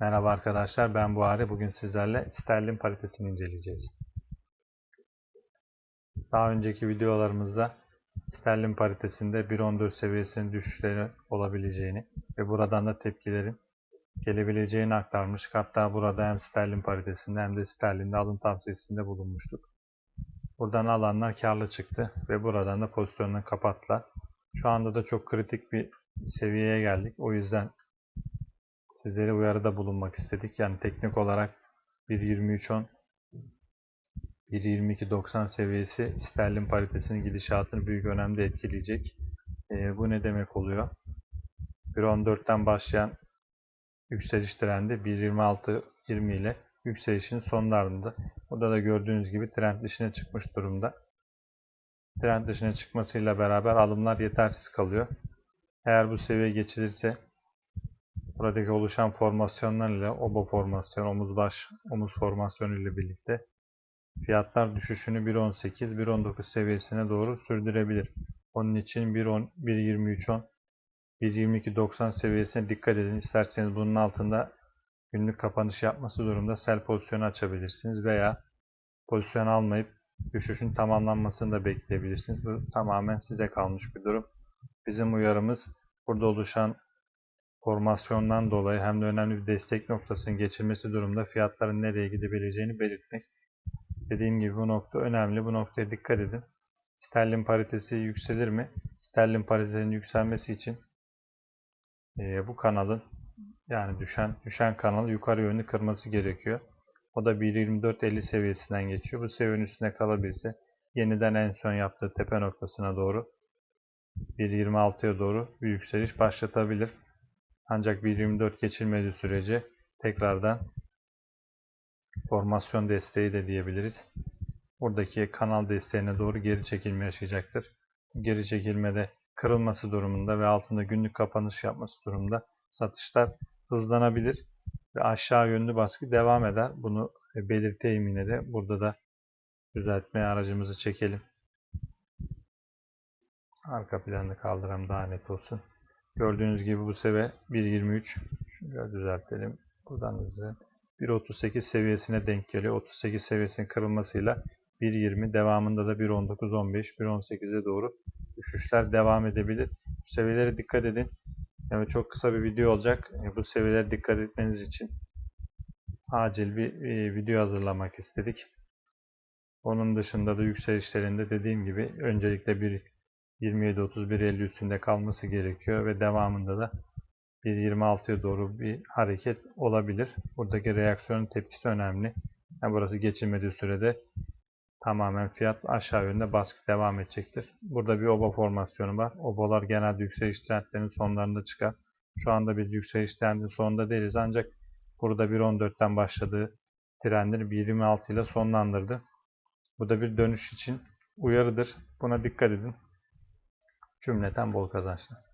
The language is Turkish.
Merhaba arkadaşlar ben Buhari. Bugün sizlerle sterlin paritesini inceleyeceğiz. Daha önceki videolarımızda sterlin paritesinde 1.14 seviyesinin düşüşleri olabileceğini ve buradan da tepkilerin gelebileceğini aktarmıştık. Hatta burada hem sterlin paritesinde hem de sterlinde alım tavsiyesinde bulunmuştuk. Buradan alanlar karlı çıktı ve buradan da pozisyonunu kapattılar. Şu anda da çok kritik bir seviyeye geldik. O yüzden sizlere uyarıda bulunmak istedik. Yani teknik olarak 1.23.10 1.22.90 seviyesi sterlin paritesinin gidişatını büyük önemde etkileyecek. E, bu ne demek oluyor? 1.14'ten başlayan yükseliş trendi 1.26.20 ile yükselişin sonlarında. Burada da gördüğünüz gibi trend dışına çıkmış durumda. Trend dışına çıkmasıyla beraber alımlar yetersiz kalıyor. Eğer bu seviye geçilirse buradaki oluşan formasyonlar ile obo formasyon, omuz baş, omuz formasyonu ile birlikte fiyatlar düşüşünü 1.18, 1.19 seviyesine doğru sürdürebilir. Onun için 1.10, 1.23.10, 1.22.90 seviyesine dikkat edin. İsterseniz bunun altında günlük kapanış yapması durumda sell pozisyonu açabilirsiniz veya pozisyon almayıp düşüşün tamamlanmasını da bekleyebilirsiniz. Bu tamamen size kalmış bir durum. Bizim uyarımız burada oluşan formasyondan dolayı hem de önemli bir destek noktasının geçirmesi durumda fiyatların nereye gidebileceğini belirtmek. Dediğim gibi bu nokta önemli. Bu noktaya dikkat edin. Sterlin paritesi yükselir mi? Sterlin paritesinin yükselmesi için e, bu kanalın yani düşen düşen kanalı yukarı yönlü kırması gerekiyor. O da 1.24.50 seviyesinden geçiyor. Bu seviyenin üstüne kalabilirse yeniden en son yaptığı tepe noktasına doğru 1.26'ya doğru bir yükseliş başlatabilir. Ancak 1.24 geçilmediği sürece tekrardan formasyon desteği de diyebiliriz. Buradaki kanal desteğine doğru geri çekilme yaşayacaktır. Geri çekilmede kırılması durumunda ve altında günlük kapanış yapması durumunda satışlar hızlanabilir ve aşağı yönlü baskı devam eder. Bunu belirteyim yine de. Burada da düzeltmeye aracımızı çekelim. Arka planı kaldıralım daha net olsun. Gördüğünüz gibi bu seviye 1.23. Şöyle düzeltelim. Buradan düzelt. 1.38 seviyesine denk geliyor. 38 seviyesinin kırılmasıyla 1.20 devamında da 1.19-15, 1.18'e doğru düşüşler devam edebilir. Bu seviyelere dikkat edin. Yani çok kısa bir video olacak. Bu seviyelere dikkat etmeniz için acil bir video hazırlamak istedik. Onun dışında da yükselişlerinde dediğim gibi öncelikle bir 27-31-50 üstünde kalması gerekiyor ve devamında da 1.26'ya doğru bir hareket olabilir. Buradaki reaksiyonun tepkisi önemli. Yani burası geçilmediği sürede tamamen fiyat aşağı yönde baskı devam edecektir. Burada bir oba formasyonu var. Obalar genelde yükseliş trendlerinin sonlarında çıkar. Şu anda biz yükseliş trendinin sonunda değiliz ancak burada 1.14'ten başladığı trendini 1.26 ile sonlandırdı. Bu da bir dönüş için uyarıdır. Buna dikkat edin. Cümleten bol kazançlar.